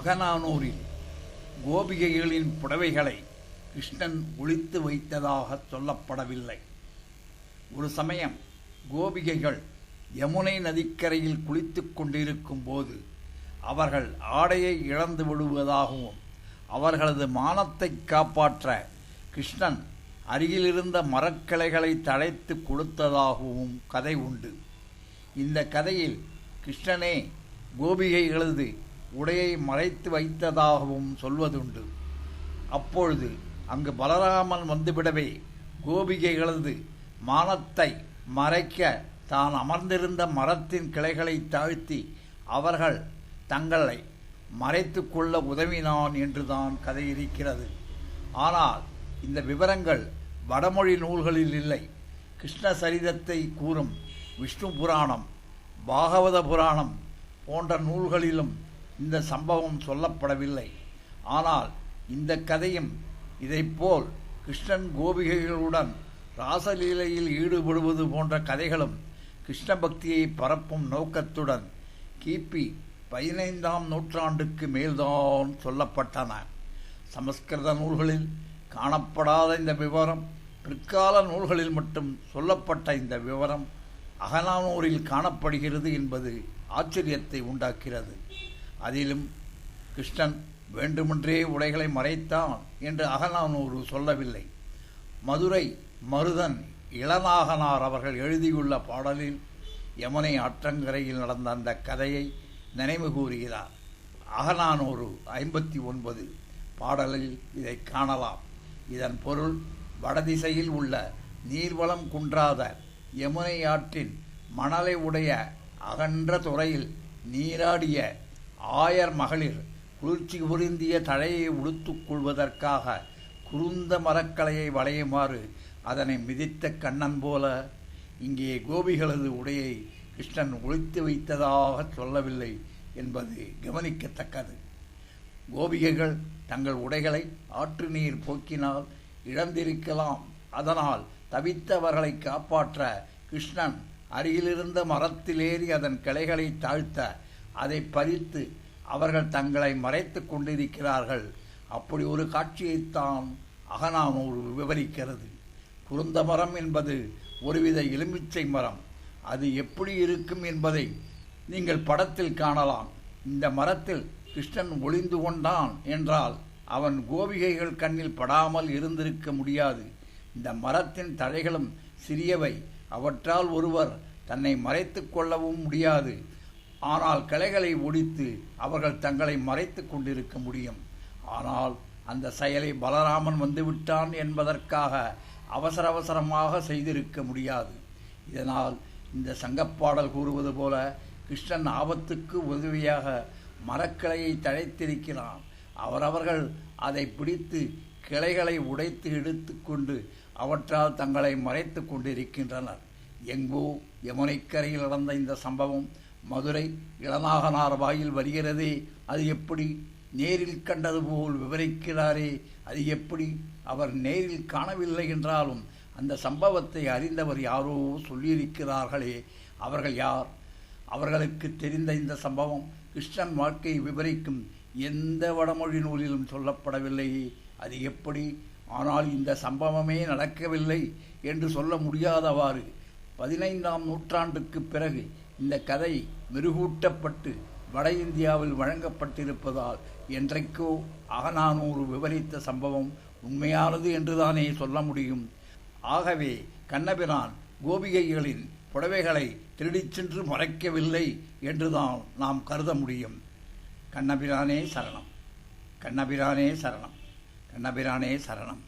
அகநானூரில் கோபிகைகளின் புடவைகளை கிருஷ்ணன் ஒளித்து வைத்ததாக சொல்லப்படவில்லை. ஒரு சமயம் கோபிகைகள் யமுனை நதிக்கரையில் குளித்து கொண்டிருக்கும் போது அவர்கள் ஆடையை இழந்து விடுவதாகவும் அவர்களது மானத்தை காப்பாற்ற கிருஷ்ணன் அருகிலிருந்த மரக்கிளைகளை தழைத்து கொடுத்ததாகவும் கதை உண்டு. இந்த கதையில் கிருஷ்ணனே கோபிகைகளது உடையை மறைத்து வைத்ததாகவும் சொல்வதுண்டு. அப்பொழுது அங்கு பலராமன் வந்துவிடவே கோபிகைகளது மானத்தை மறைக்க தான் அமர்ந்திருந்த மரத்தின் கிளைகளை தாழ்த்தி அவர்கள் தங்களை மறைத்து கொள்ள உதவினான் என்றுதான் கதை இருக்கிறது. ஆனால் இந்த விவரங்கள் வடமொழி நூல்களில் இல்லை. கிருஷ்ண சரிதத்தை கூறும் விஷ்ணு புராணம் பாகவத புராணம் போன்ற நூல்களிலும் இந்த சம்பவம் சொல்லப்படவில்லை. ஆனால் இந்த கதையும் இதைப்போல் கிருஷ்ணன் கோபிகைகளுடன் ராசலீலையில் ஈடுபடுவது போன்ற கதைகளும் கிருஷ்ண பக்தியை பரப்பும் நோக்கத்துடன் கிபி பதினைந்தாம் நூற்றாண்டுக்கு மேல்தான் சொல்லப்பட்டன. சமஸ்கிருத நூல்களில் காணப்படாத இந்த விவரம் பிற்கால நூல்களில் மட்டும் சொல்லப்பட்ட இந்த விவரம் அகனானூரில் காணப்படுகிறது என்பது ஆச்சரியத்தை உண்டாக்கிறது. அதிலும் கிருஷ்ணன் வேண்டுமென்றே உடைகளை மறைத்தான் என்று அகநானூறு சொல்லவில்லை. மதுரை மருதன் இளநாகனார் அவர்கள் எழுதியுள்ள பாடலில் யமுனை ஆற்றங்கரையில் நடந்த அந்த கதையை நினைவு கூறுகிறார். அகநானூறு ஐம்பத்தி ஒன்பது பாடலில் இதை காணலாம். இதன் பொருள் வடதிசையில் உள்ள நீர்வளம் குன்றாத யமுனை ஆற்றின் மணலை உடைய அகன்ற துறையில் நீராடிய ஆயர் மகளிர் குளிர்ச்சி பொருந்திய தழையை உடுத்துக் கொள்வதற்காக குருந்த மரக்கலையை வளையுமாறு அதனை மிதித்த கண்ணன் போல இங்கே கோபிகளது உடையை கிருஷ்ணன் ஒழித்து வைத்ததாக சொல்லவில்லை என்பது கவனிக்கத்தக்கது. கோபிகைகள் தங்கள் உடைகளை ஆற்று நீர் போக்கினால் இழந்திருக்கலாம். அதனால் தவித்தவர்களை காப்பாற்ற கிருஷ்ணன் அருகிலிருந்த மரத்திலேறி அதன் கிளைகளை தாழ்த்த அதை பறித்து அவர்கள் தங்களை மறைத்து கொண்டிருக்கிறார்கள். அப்படி ஒரு காட்சியைத்தான் அகநானூறு விவரிக்கிறது. குருந்த மரம் என்பது ஒருவித எலுமிச்சை மரம். அது எப்படி இருக்கும் என்பதை நீங்கள் படத்தில் காணலாம். இந்த மரத்தில் கிருஷ்ணன் ஒளிந்து கொண்டான் என்றால் அவன் கோபிகைகள் கண்ணில் படாமல் இருந்திருக்க முடியாது. இந்த மரத்தின் தழைகளும் சிறியவை. அவற்றால் ஒருவர் தன்னை மறைத்து கொள்ளவும் முடியாது. ஆனால் கிளைகளை ஒடித்து அவர்கள் தங்களை மறைத்து கொண்டிருக்க முடியும். ஆனால் அந்த செயலை பலராமன் வந்துவிட்டான் என்பதற்காக அவசர அவசரமாக செய்திருக்க முடியாது. இதனால் இந்த சங்கப்பாடல் கூறுவது போல கிருஷ்ணன் ஆபத்துக்கு உதவியாக மரக்கிளையை தழைத்திருக்கிறான். அவரவர்கள் அதை பிடித்து கிளைகளை உடைத்து எடுத்துக்கொண்டு அவற்றால் தங்களை மறைத்து கொண்டிருக்கின்றனர். எங்கோ யமுனைக்கரையில் நடந்த இந்த சம்பவம் மதுரை இளநாகனார் வாயில் வருகிறதே அது எப்படி நேரில் கண்டது போல் விவரிக்கிறாரே அது எப்படி அவர் நேரில் காணவில்லை என்றாலும் அந்த சம்பவத்தை அறிந்தவர் யாரோ சொல்லியிருக்கிறார்களே அவர்கள் யார்? அவர்களுக்கு தெரிந்த இந்த சம்பவம் கிருஷ்ணன் வாழ்க்கையை விவரிக்கும் எந்த வடமொழி நூலிலும் சொல்லப்படவில்லை. அது எப்படி? ஆனால் இந்த சம்பவமே நடக்கவில்லை என்று சொல்ல முடியாதவாறு பதினைந்தாம் நூற்றாண்டுக்கு பிறகு இந்த கதை மெருகூட்டப்பட்டு வட இந்தியாவில் வழங்கப்பட்டிருப்பதால் என்றைக்கோ அகநானூறு விவரித்த சம்பவம் உண்மையானது என்றுதானே சொல்ல முடியும். ஆகவே கண்ணபிரான் கோபிகைகளின் புடவைகளை திருடிச் சென்று மறைக்கவில்லை என்றுதான் நாம் கருத முடியும். கண்ணபிரானே சரணம். கண்ணபிரானே சரணம். கண்ணபிரானே சரணம்.